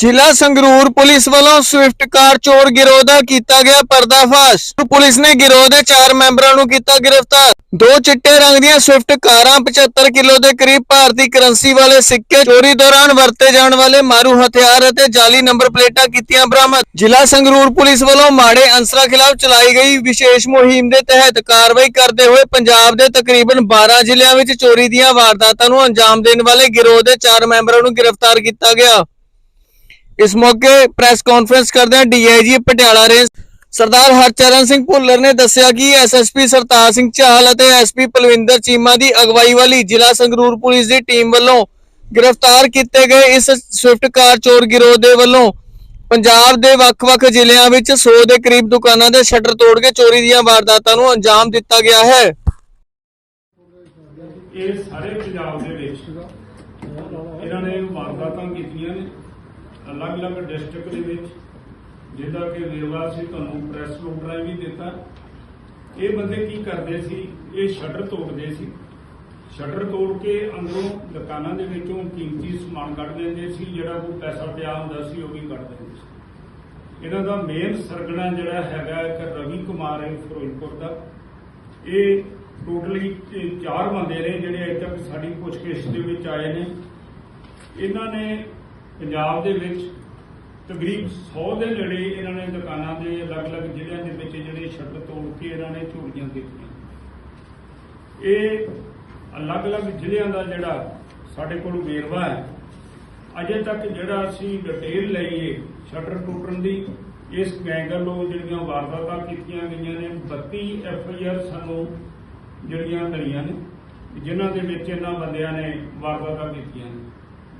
ਜ਼ਿਲ੍ਹਾ ਸੰਗਰੂਰ ਪੁਲਿਸ ਵੱਲੋਂ Swift car ਚੋਰ ਗਿਰੋਹ ਦਾ ਕੀਤਾ ਗਿਆ ਪਰਦਾਫਾਸ਼। ਪੁਲਿਸ ਨੇ ਗਿਰੋਹ ਦੇ 4 ਮੈਂਬਰਾਂ ਨੂੰ ਕੀਤਾ ਗ੍ਰਿਫਤਾਰ। ਦੋ ਚਿੱਟੇ ਰੰਗ ਦੀਆਂ ਸਵਿਫਟ ਕਾਰਾਂ 75 ਕਿਲੋ ਦੇ ਕਰੀਬ ਭਾਰਤੀ ਕਰੰਸੀ ਵਾਲੇ ਸਿੱਕੇ ਚੋਰੀ ਦੌਰਾਨ ਵਰਤੇ ਜਾਣ ਵਾਲੇ ਮਾਰੂ ਹਥਿਆਰ ਅਤੇ ਜਾਲੀ ਨੰਬਰ ਪਲੇਟਾਂ ਕੀਤੀਆਂ ਬਰਾਮਦ। ਜ਼ਿਲ੍ਹਾ ਸੰਗਰੂਰ ਪੁਲਿਸ ਵੱਲੋਂ ਮਾੜੇ ਅੰਸਰਾਂ ਖਿਲਾਫ ਚਲਾਈ ਗਈ ਵਿਸ਼ੇਸ਼ ਮੁਹਿੰਮ ਦੇ ਤਹਿਤ ਕਾਰਵਾਈ ਕਰਦੇ ਹੋਏ ਪੰਜਾਬ ਦੇ ਤਕਰੀਬਨ 12 ਜ਼ਿਲ੍ਹਿਆਂ ਵਿੱਚ ਚੋਰੀ ਦੀਆਂ ਵਾਰਦਾਤਾਂ ਨੂੰ ਅੰਜਾਮ ਦੇਣ ਵਾਲੇ ਗਿਰੋਹ ਦੇ 4 ਮੈਂਬਰਾਂ ਨੂੰ ਗ੍ਰਿਫਤਾਰ ਕੀਤਾ ਗਿਆ। ਇਸ ਮੌਕੇ ਪ੍ਰੈਸ ਕਾਨਫਰੰਸ ਕਰਦਿਆਂ ਡੀਆਈਜੀ ਪਟਿਆਲਾ ਰੇਂਜ ਸਰਦਾਰ ਹਰਚਰਨ ਸਿੰਘ ਭੁੱਲਰ ਨੇ ਦੱਸਿਆ ਕਿ ਐਸਐਸਪੀ ਸਰਤਾਜ ਸਿੰਘ ਚਾਹਲ ਅਤੇ ਐਸਪੀ ਪਲਵਿੰਦਰ ਚੀਮਾ ਦੀ ਅਗਵਾਈ ਵਾਲੀ ਜ਼ਿਲ੍ਹਾ ਸੰਗਰੂਰ ਪੁਲਿਸ ਦੀ ਟੀਮ ਵੱਲੋਂ ਗ੍ਰਿਫਤਾਰ ਕੀਤੇ ਗਏ ਇਸ ਸਵਿਫਟ ਕਾਰ ਚੋਰ ਗਿਰੋਹ ਦੇ ਵੱਲੋਂ ਪੰਜਾਬ ਦੇ ਵੱਖ-ਵੱਖ ਜ਼ਿਲ੍ਹਿਆਂ ਵਿੱਚ 100 ਦੇ ਕਰੀਬ ਦੁਕਾਨਾਂ ਦੇ ਸ਼ਟਰ ਤੋੜ ਕੇ ਚੋਰੀ ਦੀਆਂ ਵਾਰਦਾਤਾਂ ਨੂੰ ਅੰਜਾਮ ਦਿੱਤਾ ਗਿਆ ਹੈ। ਇਹ ਸਾਰੇ ਪੰਜਾਬ ਦੇ ਵਿੱਚ ਇਹਨਾਂ ਨੇ ਵਾਰਦਾਤਾਂ ਅਲੱਗ-ਅਲੱਗ ਡਿਸਟ੍ਰਿਕਟ ਦੇ ਵਿੱਚ, ਜਿੱਦਾਂ ਕਿ ਵੇਰਵਾ ਸੀ, ਤੁਹਾਨੂੰ ਪ੍ਰੈਸ ਨੋਟ ਰਾਹੀਂ ਵੀ ਦਿੱਤਾ। ਇਹ ਬੰਦੇ ਕੀ ਕਰਦੇ ਸੀ? ਇਹ ਸ਼ਟਰ ਤੋੜਦੇ ਸੀ। ਸ਼ਟਰ ਤੋੜ ਕੇ ਅੰਦਰੋਂ ਦੁਕਾਨਾਂ ਦੇ ਵਿੱਚੋਂ ਕੀਮਤੀ ਸਮਾਨ ਕੱਢ ਦਿੰਦੇ ਸੀ, ਜਿਹੜਾ ਕੋਈ ਪੈਸਾ ਪਿਆ ਹੁੰਦਾ ਸੀ, ਉਹ ਵੀ ਕੱਢ ਦਿੰਦੇ ਸੀ। ਇਹਨਾਂ ਦਾ ਮੇਨ ਸਰਗਣਾ ਜਿਹੜਾ ਹੈਗਾ ਇੱਕ ਰਵੀ ਕੁਮਾਰ ਹੈ ਫਿਰੋਜ਼ਪੁਰ ਦਾ। ਇਹ ਟੋਟਲੀ ਚਾਰ ਬੰਦੇ ਨੇ ਜਿਹੜੇ ਅਜੇ ਤੱਕ ਸਾਡੀ ਪੁੱਛਗਿੱਛ ਦੇ ਵਿੱਚ ਆਏ ਨੇ। ਇਹਨਾਂ ਨੇ ਪੰਜਾਬ ਦੇ ਵਿੱਚ ਤਕਰੀਬ 100 ਦੇ ਨੇੜੇ ਇਹਨਾਂ ਨੇ ਦੁਕਾਨਾਂ ਦੇ ਅਲੱਗ-ਅਲੱਗ ਜ਼ਿਲ੍ਹਿਆਂ ਦੇ ਵਿੱਚ ਜਿਹੜੇ ਸ਼ਟਰ ਤੋੜ ਕੇ ਇਹਨਾਂ ਨੇ ਚੋਰੀਆਂ ਕੀਤੀਆਂ ਇਹ ਅਲੱਗ-ਅਲੱਗ ਜ਼ਿਲ੍ਹਿਆਂ ਦਾ ਜਿਹੜਾ ਸਾਡੇ ਕੋਲ ਵੇਰਵਾ ਹੈ, ਅਜੇ ਤੱਕ ਜਿਹੜਾ ਅਸੀਂ ਡਿਟੇਲ ਲਈਏ ਸ਼ਟਰ ਟੁੱਟਣ ਦੀ, ਇਸ ਗੈਂਗ ਵੱਲੋਂ ਜਿਹੜੀਆਂ ਵਾਰਦਾਤਾਂ ਕੀਤੀਆਂ ਗਈਆਂ ਨੇ 32 ਐਫ ਆਈ ਆਰ ਸਾਨੂੰ ਜਿਹੜੀਆਂ ਮਿਲੀਆਂ ਨੇ, ਜਿਨ੍ਹਾਂ ਦੇ ਵਿੱਚ ਇਹਨਾਂ ਬੰਦਿਆਂ ਨੇ ਵਾਰਦਾਤਾਂ ਕੀਤੀਆਂ ਨੇ।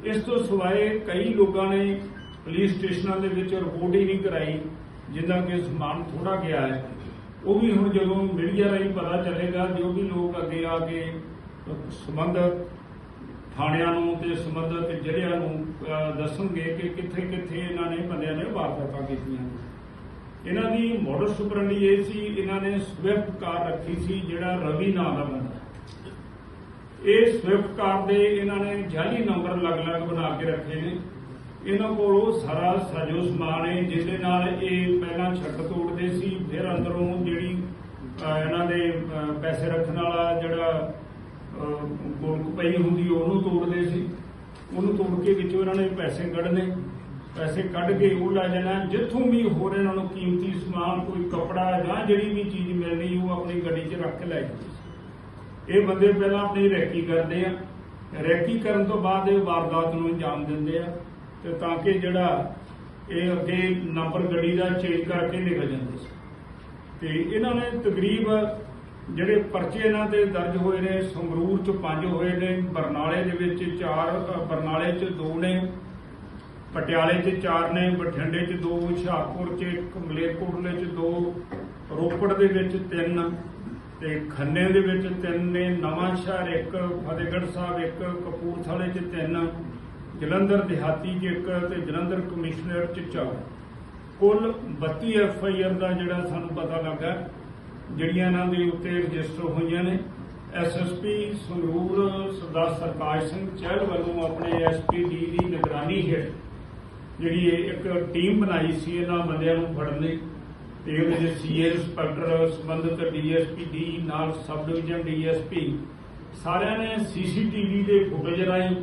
ਇਸ ਤੋਂ ਸਿਵਾਏ ਕਈ ਲੋਕਾਂ ਨੇ ਪੁਲਿਸ ਸਟੇਸ਼ਨਾਂ ਦੇ ਵਿੱਚ ਰਿਪੋਰਟ ਹੀ ਨਹੀਂ ਕਰਾਈ, ਜਿੱਦਾਂ ਕਿ ਸਮਾਨ ਥੋੜਾ ਗਿਆ ਹੈ। ਉਹ ਵੀ ਹੁਣ ਜਦੋਂ ਮੀਡੀਆ ਰਾਹੀਂ ਪਤਾ ਚੱਲੇਗਾ, ਜੋ ਵੀ ਲੋਕ ਅੱਗੇ ਆ ਕੇ ਸੰਬੰਧਤ ਥਾਣਿਆਂ ਨੂੰ ਤੇ ਸੰਬੰਧਤ ਜ਼ਿਲ੍ਹਿਆਂ ਨੂੰ ਦੱਸਣਗੇ ਕਿ ਕਿੱਥੇ ਕਿੱਥੇ ਇਹਨਾਂ ਨੇ ਬੰਦਿਆਂ ਨੇ ਵਾਰਦਾਤਾਂ ਕੀਤੀਆਂ ਇਹਨਾਂ ਦੀ ਮੋਡਲ ਸੁਪਰੰਡੀ ਇਹ ਸੀ, ਇਹਨਾਂ ਨੇ ਸਵਿਫਟ ਕਾਰ ਰੱਖੀ ਸੀ, ਜਿਹੜਾ ਰਵੀ ਨਾਮ ਦਾ ਬੰਦਾ। ਇਹ ਸਵਿਫਟ ਕਾਰ ਦੇ ਇਹਨਾਂ ਨੇ ਜਾਲੀ ਨੰਬਰ ਅਲੱਗ-ਅਲੱਗ ਬਣਾ ਕੇ ਰੱਖੇ ਨੇ। ਇਹਨਾਂ ਕੋਲ ਉਹ ਸਾਰਾ ਸਾਜੋ ਸਮਾਨ ਹੈ ਜਿਹਦੇ ਨਾਲ ਇਹ ਪਹਿਲਾਂ ਛੱਡ ਤੋੜਦੇ ਸੀ, ਫਿਰ ਅੰਦਰੋਂ ਜਿਹੜੀ ਇਹਨਾਂ ਦੇ ਪੈਸੇ ਰੱਖਣ ਵਾਲਾ ਜਿਹੜਾ ਗੋਲਕ ਪਈ ਹੁੰਦੀ, ਉਹਨੂੰ ਤੋੜਦੇ ਸੀ। ਉਹਨੂੰ ਤੋੜ ਕੇ ਵਿੱਚੋਂ ਇਹਨਾਂ ਨੇ ਪੈਸੇ ਕੱਢਣੇ ਪੈਸੇ ਕੱਢ ਕੇ ਉਹ ਲੈ ਜਾਣਾ। ਜਿੱਥੋਂ ਵੀ ਹੋਰ ਇਹਨਾਂ ਨੂੰ ਕੀਮਤੀ ਸਮਾਨ, ਕੋਈ ਕਪੜਾ ਜਾਂ ਜਿਹੜੀ ਵੀ ਚੀਜ਼ ਮਿਲਣੀ, ਉਹ ਆਪਣੀ ਗੱਡੀ 'ਚ ਰੱਖ ਕੇ ਲੈ ਜਾਂਦੇ ਸੀ। ਇਹ ਬੰਦੇ ਪਹਿਲਾਂ ਆਪਣੀ ਰੈਕੀ ਕਰਦੇ ਆ। ਰੈਕੀ ਕਰਨ ਤੋਂ ਬਾਅਦ ਇਹ ਵਾਰਦਾਤ ਨੂੰ ਅੰਜਾਮ ਦਿੰਦੇ ਆ ਤੇ ਤਾਂ ਕਿ ਜਿਹੜਾ ਇਹ ਅੱਗੇ ਨੰਬਰ ਗੱਡੀ ਦਾ ਚੇਂਜ ਕਰਕੇ ਨਿਕਲ ਜਾਂਦੇ ਸੀ। ਤੇ ਇਹਨਾਂ ਨੇ ਤਕਰੀਬ ਜਿਹੜੇ ਪਰਚੇ ਇਹਨਾਂ ਤੇ ਦਰਜ ਹੋਏ ਨੇ, ਸੰਗਰੂਰ ਚ ਪੰਜ ਹੋਏ ਨੇ, ਬਰਨਾਲੇ ਦੇ ਵਿੱਚ ਚਾਰ ਬਰਨਾਲੇ ਚ ਦੋ ਨੇ, ਪਟਿਆਲੇ ਚ ਚਾਰ ਨੇ, ਬਠਿੰਡੇ ਚ ਦੋ, ਹੁਸ਼ਿਆਰਪੁਰ ਚ ਇੱਕ ਚ ਦੋ, ਰੋਪੜ ਦੇ ਵਿੱਚ ਤਿੰਨ ਤੇ ਖੰਨੇ ਦੇ ਵਿੱਚ ਤਿੰਨ ਨੇ, ਨਵਾਂ ਸ਼ਹਿਰ ਇੱਕ, ਫਤਿਹਗੜ੍ਹ ਸਾਹਿਬ ਇੱਕ, ਕਪੂਰਥਲੇ ਚ ਤਿੰਨ, ਜਲੰਧਰ ਦਿਹਾਤੀ ਚ ਇੱਕ ਤੇ ਜਲੰਧਰ ਕਮਿਸ਼ਨਰ ਚ ਚਾਰ ਕੁੱਲ 32 ਐਫ ਆਈ ਆਰ ਦਾ ਜਿਹੜਾ ਸਾਨੂੰ ਪਤਾ ਲੱਗਾ, ਜਿਹੜੀਆਂ ਇਹਨਾਂ ਦੇ ਉੱਤੇ ਰਜਿਸਟਰ ਹੋਈਆਂ ਨੇ, S S P Sangrur Sardar Sarkash Singh Chahal ਵੱਲੋਂ ਆਪਣੇ ਐਸ ਪੀ ਡੀ ਦੀ ਨਿਗਰਾਨੀ ਹੇਠ ਜਿਹੜੀ ਇੱਕ ਟੀਮ ਬਣਾਈ ਸੀ, ਇਹਨਾਂ ਬੰਦਿਆਂ ਨੂੰ ਫੜਨ ਲਈ। ਤੇ ਉਹਦੇ ਵਿੱਚ ਸੀਏ ਇੰਸਪੈਕਟਰ ਸੰਬੰਧਿਤ ਡੀਐਸਪੀ ਡੀ ਨਾਲ ਸਬ ਡਿਵੀਜ਼ਨ ਡੀਐਸਪੀ ਸਾਰਿਆਂ ਨੇ ਸੀਸੀਟੀਵੀ ਦੇ ਫੁਟੇਜ ਰਾਹੀਂ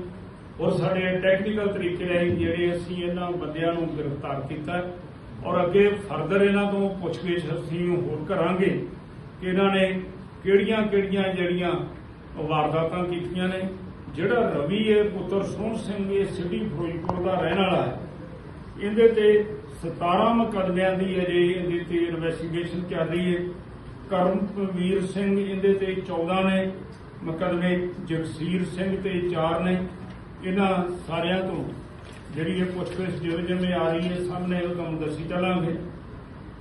ਔਰ ਸਾਡੇ ਟੈਕਨੀਕਲ ਤਰੀਕੇ ਰਾਹੀਂ ਜਿਹੜੇ ਅਸੀਂ ਇਹਨਾਂ ਬੰਦਿਆਂ ਨੂੰ ਗ੍ਰਿਫਤਾਰ ਕੀਤਾ ਔਰ ਅੱਗੇ ਫਰਦਰ ਇਹਨਾਂ ਤੋਂ ਪੁੱਛਗਿੱਛ ਅਸੀਂ ਹੋਰ ਕਰਾਂਗੇ ਕਿ ਇਹਨਾਂ ਨੇ ਕਿਹੜੀਆਂ ਕਿਹੜੀਆਂ ਜਿਹੜੀਆਂ ਵਾਰਦਾਤਾਂ ਕੀਤੀਆਂ ਨੇ। ਜਿਹੜਾ ਰਵੀ ਹੈ ਪੁੱਤਰ ਸੋਹਣ ਸਿੰਘ ਇਹ ਸਿਟੀ ਫਿਰੋਜ਼ਪੁਰ ਦਾ ਰਹਿਣ ਵਾਲਾ ਹੈ। ਇਹਦੇ ਤੇ 17 ਮੁਕੱਦਮਿਆਂ ਦੀ ਅਜੇ ਇਹਦੇ ਤੇ ਇਨਵੈਸਟੀਗੇਸ਼ਨ ਚੱਲ ਰਹੀ ਹੈ। ਕਰਮਵੀਰ ਸਿੰਘ ਇਹਦੇ ਤੇ 14 ਨੇ, ਮੁਕੱਦਮੇ ਜਗਸੀਰ ਸਿੰਘ ਤੇ 4 ਨੇ। ਇਹਨਾਂ ਸਾਰਿਆਂ ਤੋਂ ਜਿਹੜੀ ਇਹ ਪੁੱਛਗਿੱਛ ਜਿਵੇਂ ਜਿਵੇਂ ਆ ਰਹੀ ਹੈ, ਸਾਹਮਣੇ ਉਹ ਤੁਹਾਨੂੰ ਦੱਸੀ ਚੱਲਾਂਗੇ।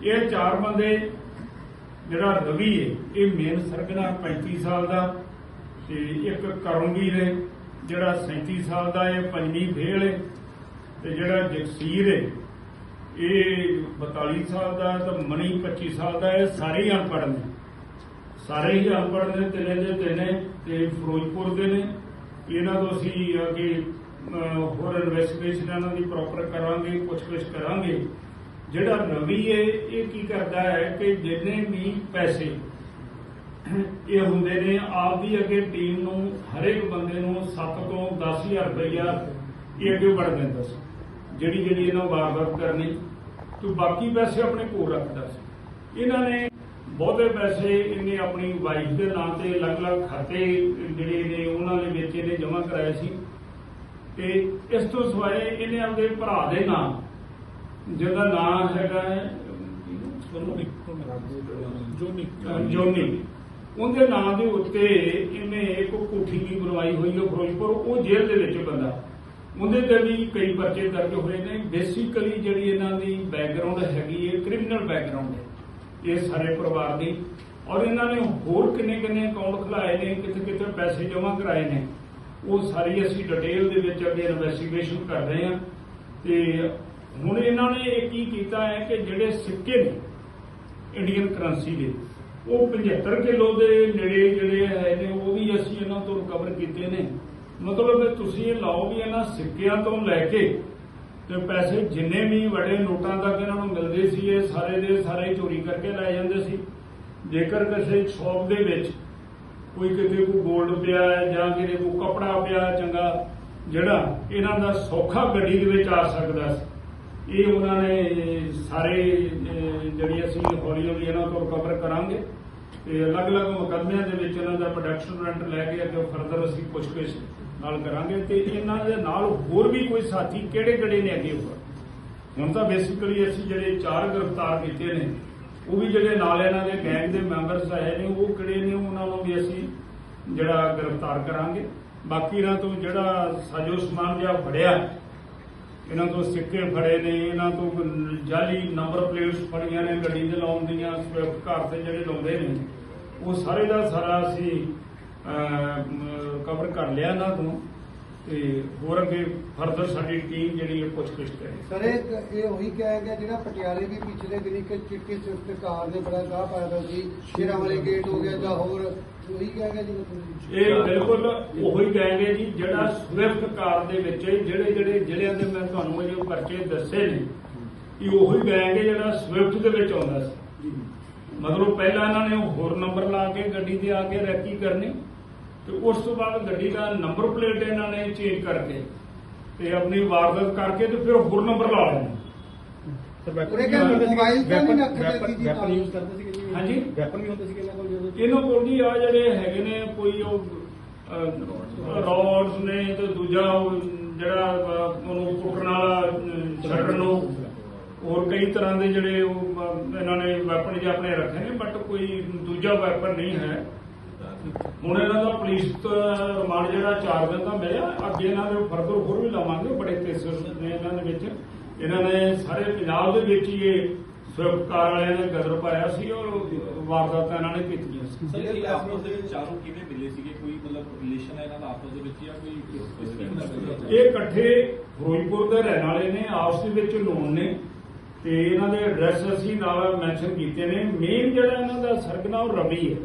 ਇਹ ਚਾਰ ਬੰਦੇ, ਜਿਹੜਾ ਰਵੀ ਹੈ, ਇਹ ਮੇਨ ਸਰਗਨਾ 35 ਸਾਲ ਦਾ ਤੇ ਇੱਕ ਕਰਮਵੀਰ ਹੈ, ਜਿਹੜਾ 37 ਸਾਲ ਦਾ ਹੈ, ਪੰਜਵੀਂ ਫੇਲ ਹੈ ਤੇ ਜਿਹੜਾ ਜਗਸੀਰ ਹੈ ਇਹ 42 ਸਾਲ ਦਾ ਤੇ ਮਣੀ 25 ਸਾਲ ਦਾ ਇਹ ਸਾਰੇ ਹੀ ਅਨਪੜ੍ਹ ਨੇ। ਸਾਰੇ ਹੀ ਅਨਪੜ੍ਹ ਨੇ, ਤਿੰਨੇ ਦੇ ਤਿੰਨੇ, ਤੇ ਫਿਰੋਜ਼ਪੁਰ ਦੇ ਨੇ। ਇਹਨਾਂ ਤੋਂ ਅਸੀਂ ਅੱਗੇ ਹੋਰ ਇਨਵੈਸਟੀਗੇਸ਼ਨ ਇਹਨਾਂ ਦੀ ਪ੍ਰੋਪਰ ਕਰਾਂਗੇ, ਪੁੱਛਗਿੱਛ ਕਰਾਂਗੇ। ਜਿਹੜਾ ਰਵੀ ਹੈ, ਇਹ ਕੀ ਕਰਦਾ ਹੈ ਕਿ ਜਿੰਨੇ ਵੀ ਪੈਸੇ ਇਹ ਹੁੰਦੇ ਨੇ, ਆਪਦੀ ਅੱਗੇ ਟੀਮ ਨੂੰ, ਹਰੇਕ ਬੰਦੇ ਨੂੰ 7 ਤੋਂ 10000 ਰੁਪਇਆ ਇਹ ਅੱਗੇ ਵੜ ਦਿੰਦਾ ਸੀ। ਜਿਹੜੀ ਜਿਹੜੀ ਇਹਨਾਂ ਵਾਰਦਾਤ ਕਰਨੀ। ਤੇ ਬਾਕੀ ਪੈਸੇ ਆਪਣੇ ਕੋਲ ਰੱਖਦਾ ਸੀ। ਇਹਨਾਂ ਨੇ ਬਹੁਤੇ ਪੈਸੇ ਇਹਨੇ ਆਪਣੀ ਵਾਈਫ ਦੇ ਨਾਂ ਤੇ ਅਲੱਗ-ਅਲੱਗ ਖਾਤੇ ਜਿਹੜੇ ਨੇ ਉਹਨਾਂ ਦੇ ਵਿੱਚ ਇਹਨੇ ਜਮ੍ਹਾਂ ਕਰਾਏ ਸੀ। ਤੇ ਇਸ ਤੋਂ ਸਿਵਾਏ ਇਹਨੇ ਆਪਣੇ ਭਰਾ ਦੇ ਨਾਂ ਜਿਹਦਾ ਨਾਂ ਹੈਗਾ ਹੈ ਜੋਨੀ ਜੋਨੀ। ਉਹਦੇ ਨਾਂ ਦੇ ਉੱਤੇ ਇਹਨੇ ਇੱਕ ਕੋਠੀ ਵੀ ਬਣਵਾਈ ਹੋਈ ਹੈ ਫਿਰੋਜ਼ਪੁਰ ਉਹ ਜੇਲ੍ਹ ਦੇ ਵਿੱਚ ਬੰਦਾ। ਉਹਦੇ ਤੇ ਵੀ ਕਈ ਪਰਚੇ ਦਰਜ ਹੋਏ ਨੇ। ਬੇਸਿਕਲੀ ਜਿਹੜੀ ਇਹਨਾਂ ਦੀ ਬੈਕਗ੍ਰਾਉਂਡ ਹੈਗੀ ਹੈ ਕ੍ਰਿਮੀਨਲ ਬੈਕਗ੍ਰਾਉਂਡ ਹੈ। ਇਹ ਸਾਰੇ ਪਰਿਵਾਰ ਦੀ। ਔਰ ਇਹਨਾਂ ਨੇ ਹੋਰ ਕਿੰਨੇ ਕਿੰਨੇ ਅਕਾਊਂਟ ਖੁਲਾਏ ਨੇ ਕਿੱਥੇ ਕਿੱਥੇ ਪੈਸੇ ਜਮ੍ਹਾਂ ਕਰਾਏ ਨੇ, ਉਹ ਸਾਰੀ ਅਸੀਂ ਡਿਟੇਲ ਦੇ ਵਿੱਚ ਅੱਗੇ ਇਨਵੈਸਟੀਗੇਸ਼ਨ ਕਰ ਰਹੇ ਹਾਂ। ਤੇ ਹੁਣ ਇਹਨਾਂ ਨੇ ਇਹ ਕੀ ਕੀਤਾ ਹੈ ਕਿ ਜਿਹੜੇ ਸਿੱਕੇ ਨੇ ਇੰਡੀਅਨ ਕਰੰਸੀ ਦੇ, ਉਹ 75 ਕਿਲੋ ਦੇ ਨੇੜੇ ਜਿਹੜੇ ਹੈ ਨੇ, ਉਹ ਵੀ ਅਸੀਂ ਇਹਨਾਂ ਤੋਂ ਰਿਕਵਰ ਕੀਤੇ ਨੇ। ਮਤਲਬ ਤੁਸੀਂ ਇਹ ਲਾਓ ਵੀ ਇਹਨਾਂ ਸਿੱਕਿਆਂ ਤੋਂ ਲੈ ਕੇ ਤੇ ਪੈਸੇ ਜਿੰਨੇ ਵੀ ਵੱਡੇ ਨੋਟਾਂ ਤੱਕ ਇਹਨਾਂ ਨੂੰ ਮਿਲਦੇ ਸੀ, ਇਹ ਸਾਰੇ ਦੇ ਸਾਰੇ ਚੋਰੀ ਕਰਕੇ ਲੈ ਜਾਂਦੇ ਸੀ। ਜੇਕਰ ਕਿਸੇ ਸ਼ੌਪ ਦੇ ਵਿੱਚ ਕੋਈ ਕਿਤੇ ਕੋਈ 골ਡ ਪਿਆ ਹੈ ਜਾਂ ਕਿਤੇ ਕੋਈ ਕਪੜਾ ਪਿਆ ਚੰਗਾ, ਜਿਹੜਾ ਇਹਨਾਂ ਦਾ ਸੌਖਾ ਗੱਡੀ ਦੇ ਵਿੱਚ ਆ ਸਕਦਾ ਸੀ, ਇਹ ਉਹਨਾਂ ਨੇ ਸਾਰੇ ਜਿਹੜੀ ਅਸੀਂ ਹੌਲੀ ਹੌਲੀ ਇਹਨਾਂ ਤੋਂ ਰਿਕਵਰ ਕਰਾਂਗੇ। ਤੇ ਅਲੱਗ-ਅਲੱਗ ਮੁਕੱਦਮਿਆਂ ਦੇ ਵਿੱਚ ਇਹਨਾਂ ਦਾ ਪ੍ਰੋਡਕਸ਼ਨ ਰੈਂਟ ਲੈ ਕੇ ਅੱਗੇ ਫਰਦਰ ਅਸੀਂ ਪੁੱਛਗਿੱਛ ਨਾਲ ਕਰਾਂਗੇ ਤੇ ਇਹਨਾਂ ਦੇ ਨਾਲ ਹੋਰ ਵੀ ਕੋਈ ਸਾਥੀ ਕਿਹੜੇ-ਕਿਹੜੇ ਨੇ ਅੱਗੇ ਹੋਰ? ਹੁਣ ਤਾਂ ਬੇਸਿਕਲੀ ਅਸੀਂ ਜਿਹੜੇ ਚਾਰ ਗ੍ਰਿਫਤਾਰ ਕੀਤੇ ਨੇ, ਉਹ ਵੀ ਜਿਹੜੇ ਨਾਲ ਇਹਨਾਂ ਦੇ ਗੈਂਗ ਦੇ ਮੈਂਬਰਸ ਆਏ ਨੇ, ਉਹ ਕਿਹੜੇ ਨੇ ਉਹਨਾਂ ਨੂੰ ਵੀ ਅਸੀਂ ਜਿਹੜਾ ਗ੍ਰਿਫਤਾਰ ਕਰਾਂਗੇ। ਬਾਕੀ ਇਹਨਾਂ ਤੋਂ ਜਿਹੜਾ ਸਾਜੋ ਸਮਾਨ ਜਿਹਾ ਫੜਿਆ ਇਹਨਾਂ ਤੋਂ ਸਿੱਕੇ ਫੜੇ ਨੇ, ਇਹਨਾਂ ਤੋਂ ਜਾਲੀ ਨੰਬਰ ਪਲੇਟਸ ਫੜੀਆਂ ਨੇ, ਗੱਡੀ ਦੇ ਲਾਉਣ ਦੀਆਂ ਸਵਿਫਟ ਕਾਰ ਤੇ ਜਿਹੜੇ ਲਾਉਂਦੇ ਨੇ, ਉਹ ਸਾਰੇ ਦਾ ਸਾਰਾ ਅਸੀਂ ਕਵਰ ਕਰ ਲਿਆ ਇਹਨਾਂ ਤੋਂ। ਤੇ ਹੋਰ ਅੱਗੇ ਫਰਦਰ ਸਾਡੀ ਟੀਮ ਜਿਹੜੀ ਹੈ ਪੁੱਛਗਿੱਛ ਕਰੇਗੀ ਸਰ ਇਹ ਇਹ ਉਹੀ ਕਿਹਾ ਗਿਆ ਜਿਹੜਾ ਪਟਿਆਲੇ ਵੀ ਪਿਛਲੇ ਦਿਨੀ ਕਿ ਚਿੱਟੀ ਸਵਿਫਟ ਕਾਰ ਦੇ ਬੜਾ ਗਾਹ ਪਾਇਆ ਹੋਇਆ ਸੀ ਸ਼ੇਰਾਂ ਵਾਲੇ ਗੇਟ ਹੋ ਗਿਆ ਜਾਂ ਹੋਰ ਉਹੀ ਕਿਹਾ ਗਿਆ ਜੀ ਇਹ ਬਿਲਕੁਲ ਉਹੀ ਕਹਾਂਗੇ ਜੀ ਜਿਹੜਾ ਸਵਿਫਟ ਕਾਰ ਦੇ ਵਿੱਚ ਜਿਹੜੇ ਜਿਹੜੇ ਜ਼ਿਲ੍ਹਿਆਂ ਦੇ ਮੈਂ ਤੁਹਾਨੂੰ ਇਹ ਪਰਚੇ ਦੱਸੇ ਨੇ ਇਹ ਉਹੀ ਕਹਾਂਗੇ ਜਿਹੜਾ ਸਵਿਫਟ ਦੇ ਵਿੱਚ ਆਉਂਦਾ ਸੀ। ਮਤਲਬ ਪਹਿਲਾਂ ਇਹਨਾਂ ਨੇ ਹੋਰ ਨੰਬਰ ਲਾ ਕੇ ਗੱਡੀ ਦੇ ਆ ਕੇ ਰੈਕੀ ਕਰਨੀ ਤੇ ਉਸ ਤੋਂ ਬਾਅਦ ਗੱਡੀ ਦਾ ਨੰਬਰ ਪਲੇਟ ਇਹਨਾਂ ਨੇ ਚੇਂਜ ਕਰਕੇ ਤੇ ਆਪਣੀ ਵਾਰਦਾਤ ਕਰਕੇ ਤੇ ਫਿਰ ਹੋਰ ਨੰਬਰ ਲਾ ਲੈਣਾ ਉਹਨੇ ਕਿਹਾ ਮੋਬਾਈਲ ਤਾਂ ਨਹੀਂ ਰੱਖਦੇ ਸੀ ਵੈਪਨ। ਯੂਜ਼ ਕਰਦੇ ਸੀਗੇ ਜੀ। ਹਾਂਜੀ। ਵੈਪਨ ਵੀ ਹੁੰਦੇ ਸੀਗੇ ਇਹਨਾਂ ਕੋਲ ਜਦੋਂ ਇਹਨਾਂ ਕੋਲ ਜੀ ਆ ਜਿਹੜੇ ਹੈਗੇ ਨੇ ਕੋਈ ਉਹ ਰੋਡਸ ਨੇ ਤੇ ਦੂਜਾ ਜਿਹੜਾ ਅਹ, ਉਹਨੂੰ ਕੁੱਟਣ ਵਾਲਾ ਅਹ, ਛੱਡਣ ਨੂੰ। ਹੋਰ ਕਈ ਤਰ੍ਹਾਂ ਦੇ ਜਿਹੜੇ ਉਹ ਇਹਨਾਂ ਨੇ ਵੈਪਨ ਜੇ ਆਪਣੇ ਰੱਖੇ ਨੇ ਬਟ ਕੋਈ ਦੂਜਾ ਵੈਪਨ ਨਹੀਂ ਹੈ। ਹੁਣ ਇਹਨਾਂ ਦਾ ਪੁਲਿਸ ਰਿਮਾਂਡ ਜਿਹੜਾ 4 ਦਿਨ ਦਾ ਮਿਲਿਆ ਅੱਗੇ ਇਹਨਾਂ ਦੇ ਫਰਦਰ ਹੋਰ ਵੀ ਲਾਵਾਂਗੇ ਬੜੇ ਕੇਸਸ ਨੇ ਇਹਨਾਂ ਦੇ ਵਿੱਚ। ਇਹਨਾਂ ਨੇ ਸਾਰੇ ਪੰਜਾਬ ਦੇ ਵਿੱਚ ਹੀ ਇਹ ਸਵਿਫਟ ਕਾਰ ਵਾਲਿਆਂ ਨੇ ਗਦਰ ਪਾਇਆ ਸੀ ਔਰ ਵਾਰਦਾਤਾਂ ਇਹਨਾਂ ਨੇ ਕੀਤੀਆਂ ਸੀ। ਸਰ ਇਹ ਆਪਸ ਦੇ ਵਿੱਚ ਚਾਰੋਂ ਕਿਵੇਂ ਮਿਲੇ ਸੀਗੇ? ਕੋਈ ਮਤਲਬ ਰਿਲੇਸ਼ਨ ਹੈ ਇਹਨਾਂ ਦਾ ਆਪਸ ਦੇ ਵਿੱਚ ਜਾਂ ਕੋਈ ਕੋਈ ਸਕੀਮ ਦਾ ਕੋਈ ਇਹ ਇਕੱਠੇ ਫਿਰੋਜ਼ਪੁਰ ਦੇ ਰਹਿਣ ਵਾਲੇ ਨੇ ਆਪਸ ਦੇ ਵਿੱਚ ਲੋਨ ਨੇ। ਤੇ ਇਹਨਾਂ ਦੇ ਐਡਰੈਸ ਅਸੀਂ ਨਾਲ ਮੈਂਸ਼ਨ ਕੀਤੇ ਨੇ। ਮੇਨ ਜਿਹੜਾ ਇਹਨਾਂ ਦਾ ਸਰਗਨਾ ਉਹ ਰਵੀ ਹੈ।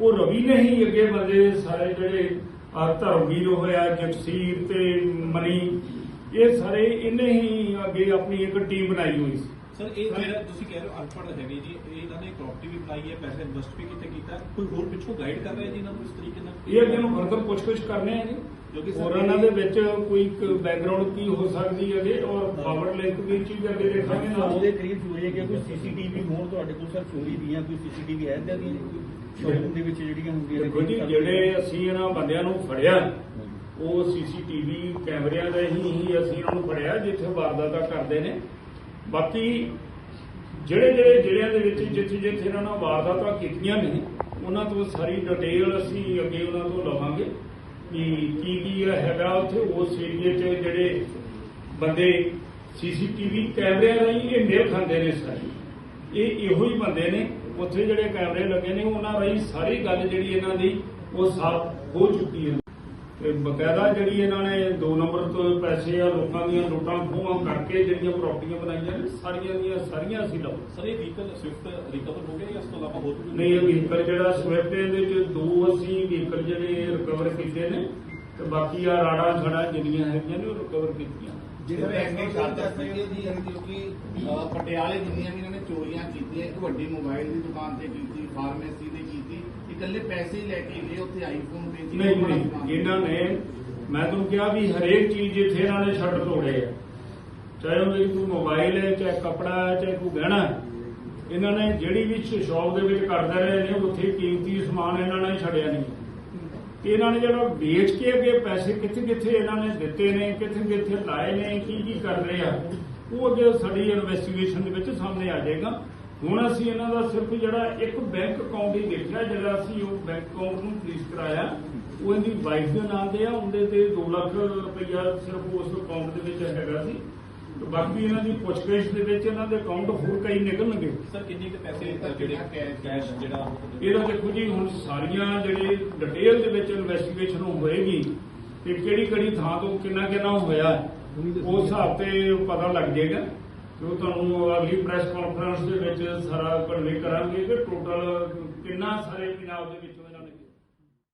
ਉਹ ਰਵੀ ਨੇ ਹੀ ਅੱਗੇ ਵਧੇ ਸਾਰੇ ਜਿਹੜੇ ਆਹ ਧਰਮਵੀਰ ਹੋਇਆ ਜਗਸੀਰ ਤੇ ਮਨੀ, ਇਹ ਸਾਰੇ ਇਹਨੇ ਹੀ ਅੱਗੇ ਆਪਣੀ ਇੱਕ ਟੀਮ ਬਣਾਈ ਹੋਈ ਸੀ। ਸਰ ਇਹ ਜਿਹੜਾ ਤੁਸੀਂ ਕਹਿ ਰਹੇ ਹੋ ਅਨਪੜ੍ਹ ਹੈਗੇ ਜੀ ਇਹ ਇਹਨਾਂ ਨੇ ਪ੍ਰਾਪਰਟੀ ਵੀ ਬਣਾਈ ਹੈ ਪੈਸੇ ਇਨਵੈਸਟ ਵੀ ਕਿਤੇ ਕੀਤਾ ਕੋਈ ਹੋਰ ਪਿੱਛੋਂ ਗਾਈਡ ਕਰ ਰਿਹਾ ਜੀ ਇਹਨਾਂ ਨੂੰ ਇਸ ਤਰੀਕੇ ਨਾਲ? ਇਹ ਅੱਗੇ ਨੂੰ ਫਰਦਰ ਪੁੱਛਗਿੱਛ ਕਰਨੇ ਆ ਜੀ। ਕਿਉਂਕਿ ਸਰ ਇਹਨਾਂ ਦੇ ਵਿੱਚ ਕੋਈ ਬੈਕਗ੍ਰਾਉਂਡ ਕੀ ਹੋ ਸਕਦੀ ਹੈ ਜੀ ਔਰ ਪਾਵਰ ਲਿੰਕ ਵੀ ਚੀਜ਼ ਅੱਗੇ ਦੇਖਾਂਗੇ ਨਾਲ। ਉਹਦੇ ਕਰੀਬ ਚੋਰੀਆਂ ਕਿ ਕੋਈ ਸੀਸੀਟੀਵੀ ਹੋਣ ਤੁਹਾਡੇ ਕੋਲ ਸਰ ਚੋਰੀ ਦੀਆਂ ਕੋਈ ਸੀਸੀਟੀਵੀ ਹੈ ਇਦਾਂ ਦੀਆਂ ਸ਼ੋਰੂਮ ਦੇ ਵਿੱਚ ਜਿਹੜੀਆਂ ਹੁੰਦੀਆਂ ਦੇਖੋ ਜੀ ਜਿਹੜੇ ਅਸੀਂ ਇਹਨਾਂ ਬੰਦਿਆਂ ਨੂੰ ਫੜਿਆ ਉਹ ਸੀਸੀਟੀਵੀ ਕੈਮਰਿਆਂ ਦੇ ਹੀ ਹੀ ਅਸੀਂ ਇਹਨਾਂ ਨੂੰ ਫੜਿਆ ਜਿੱਥੇ ਵਾਰਦਾਤਾਂ ਕਰਦੇ ਨੇ। ਬਾਕੀ ਜਿਹੜੇ ਜਿਹੜੇ ਜ਼ਿਲ੍ਹਿਆਂ ਦੇ ਵਿੱਚ ਜਿੱਥੇ ਜਿੱਥੇ ਇਹਨਾਂ ਨਾਲ ਵਾਰਦਾਤਾਂ ਕੀਤੀਆਂ ਨੇ, ਉਹਨਾਂ ਤੋਂ ਸਾਰੀ ਡਿਟੇਲ ਅਸੀਂ ਅੱਗੇ ਉਹਨਾਂ ਤੋਂ ਲਵਾਂਗੇ ਕਿ ਕੀ ਕੀ ਹੈਗਾ ਉੱਥੇ, ਉਸ ਏਰੀਏ 'ਚ ਜਿਹੜੇ ਬੰਦੇ ਸੀਸੀਟੀਵੀ ਕੈਮਰਿਆਂ ਰਾਹੀਂ ਇਹ ਮੇਲ ਖਾਂਦੇ ਨੇ ਸਾਰੇ। ਇਹ ਇਹੋ ਹੀ ਬੰਦੇ ਨੇ, ਉੱਥੇ ਜਿਹੜੇ ਕੈਮਰੇ ਲੱਗੇ ਨੇ, ਉਹਨਾਂ ਰਾਹੀਂ ਸਾਰੀ ਗੱਲ ਜਿਹੜੀ ਇਹਨਾਂ ਦੀ ਉਹ ਸਾਫ਼ ਹੋ ਚੁੱਕੀ ਹੈ। ਤੇ ਬਕਾਇਦਾ ਜਿਹੜੀ ਇਹਨਾਂ ਨੇ 2 ਨੰਬਰ ਤੋਂ ਪੈਸੇ ਆ ਲੋਕਾਂ ਦੀਆਂ ਨੋਟਾਂ ਖੋਹਾਂ ਕਰਕੇ ਜਿਹੜੀਆਂ ਪ੍ਰਾਪਰਟੀਆਂ ਬਣਾਈਆਂ ਨੇ ਸਾਰੀਆਂ ਦੀਆਂ ਸਾਰੀਆਂ ਅਸੀਂ ਲਓ ਸਰ ਇਹ ਵਹੀਕਲ ਸਵਿਫਟ ਰਿਕਵਰ ਹੋ ਗਿਆ ਜਾਂ ਇਸ ਤੋਂ ਇਲਾਵਾ ਹੋਰ ਵੀ ਨਹੀਂ ਇਹ ਵਹੀਕਲ ਜਿਹੜਾ ਸਵਿਫਟ ਦੇ ਵਿੱਚ ਦੋ ਅਸੀਂ ਵਹੀਕਲ ਜਿਹੜੇ ਰਿਕਵਰ ਕੀਤੇ ਨੇ ਤੇ ਬਾਕੀ ਆ ਰਾੜਾਂ ਛੜਾਂ ਜਿਹੜੀਆਂ ਹੈਗੀਆਂ ਨੇ ਉਹ ਰਿਕਵਰ ਕੀਤੀਆਂ। ਜਿਹੜੇ ਐਂਗੇ ਕਰ ਦੱਸਦੇ ਜੀ ਕਿਉਂਕਿ ਅਹ, ਪਟਿਆਲੇ ਜਿੰਨੀਆਂ ਵੀ ਇਹਨਾਂ ਨੇ ਚੋਰੀਆਂ ਕੀਤੀਆਂ ਇੱਕ ਵੱਡੀ ਮੋਬਾਈਲ ਦੀ ਦੁਕਾਨ ਤੇ ਕੀਤੀ ਫਾਰਮੇਸੀ ਇਕੱਲੇ ਪੈਸੇ ਲੈ ਕੇ ਗਏ ਉੱਥੇ ਆਈਫੋਨ ਵੇਚੀ ਨਹੀਂ ਨਹੀਂ। ਇਹਨਾਂ ਨੇ ਮੈਂ ਤੁਹਾਨੂੰ ਕਿਹਾ ਵੀ ਹਰੇਕ ਚੀਜ਼ ਜਿੱਥੇ ਇਹਨਾਂ ਨੇ ਛੱਡ ਤੋੜੇ ਆ ਚਾਹੇ ਉਹ ਮੇਰੀ ਕੋਈ ਮੋਬਾਈਲ ਹੈ ਚਾਹੇ ਕਪੜਾ ਹੈ ਚਾਹੇ ਕੋਈ ਗਹਿਣਾ ਹੈ ਇਹਨਾਂ ਨੇ ਜਿਹੜੀ ਵੀ ਸ਼ੌਪ ਦੇ ਵਿੱਚ ਕਰਦੇ ਰਹੇ ਨੇ ਉੱਥੇ ਕੀਮਤੀ ਸਮਾਨ ਇਹਨਾਂ ਨੇ ਛੱਡਿਆ ਨਹੀਂ ਤੇ ਇਹਨਾਂ ਨੇ ਜਿਹੜਾ ਵੇਚ ਕੇ ਅੱਗੇ ਪੈਸੇ ਕਿੱਥੇ ਕਿੱਥੇ ਇਹਨਾਂ ਨੇ ਦਿੱਤੇ ਨੇ ਕਿੱਥੇ ਕਿੱਥੇ ਲਾਏ ਨੇ ਕੀ ਕੀ ਕਰ ਰਹੇ ਆ ਉਹ ਅੱਗੇ ਸਾਡੀ ਇਨਵੈਸਟੀਗੇਸ਼ਨ ਦੇ ਵਿੱਚ ਸਾਹਮਣੇ ਆ ਜਾਏਗਾ ਹੁਣ ਅਸੀਂ ਇਹਨਾਂ ਦਾ ਸਿਰਫ ਜਿਹੜਾ ਇੱਕ ਬੈਂਕ ਅਕਾਊਂਟ ਹੀ ਦੇਖਿਆ ਜਿਹੜਾ ਅਸੀਂ ਉਹ ਬੈਂਕ ਅਕਾਊਂਟ ਨੂੰ ਫ੍ਰੀਜ਼ ਕਰਾਇਆ। ਉਹ ਇਹਦੀ ਵਾਈਫ ਦੇ ਨਾਮ ਤੇ ਆ ਉਹਦੇ ਤੇ 2 ਲੱਖ ਰੁਪਈਆ ਸਿਰਫ ਉਸ ਅਕਾਊਂਟ ਦੇ ਵਿੱਚ ਹੈਗਾ ਸੀ। ਤੇ ਬਾਕੀ ਇਹਨਾਂ ਦੀ ਪੁੱਛਗਿੱਛ ਦੇ ਵਿੱਚ ਇਹਨਾਂ ਦੇ ਅਕਾਊਂਟ ਹੋਰ ਕਈ ਨਿਕਲਣਗੇ। ਸਰ ਕਿੰਨੇ ਕੁ ਪੈਸੇ ਜਿਹੜੇ ਕੈਸ਼ ਜਿਹੜਾ ਇਹਦਾ ਦੇਖੋ ਜੀ ਹੁਣ ਸਾਰੀਆਂ ਜਿਹੜੇ ਡਿਟੇਲ ਦੇ ਵਿੱਚ ਇਨਵੈਸਟੀਗੇਸ਼ਨ ਹੋਏਗੀ ਕਿ ਕਿਹੜੀ ਕਿਹੜੀ ਥਾਂ ਤੋਂ ਕਿੰਨਾ ਕਿੰਨਾ ਹੋਇਆ ਉਸ ਹਿਸਾਬ ਤੇ ਪਤਾ ਲੱਗ ਜਾਏਗਾ। ਜੋ ਤੁਹਾਨੂੰ ਅਗਲੀ ਪ੍ਰੈਸ ਕਾਨਫਰੰਸ ਦੇ ਵਿੱਚ ਸਾਰਾ ਕਨਵੇ ਕਰਾਂਗੇ ਕਿ ਟੋਟਲ ਕਿੰਨਾ ਸਾਰੇ ਪੰਜਾਬ ਦੇ ਵਿੱਚ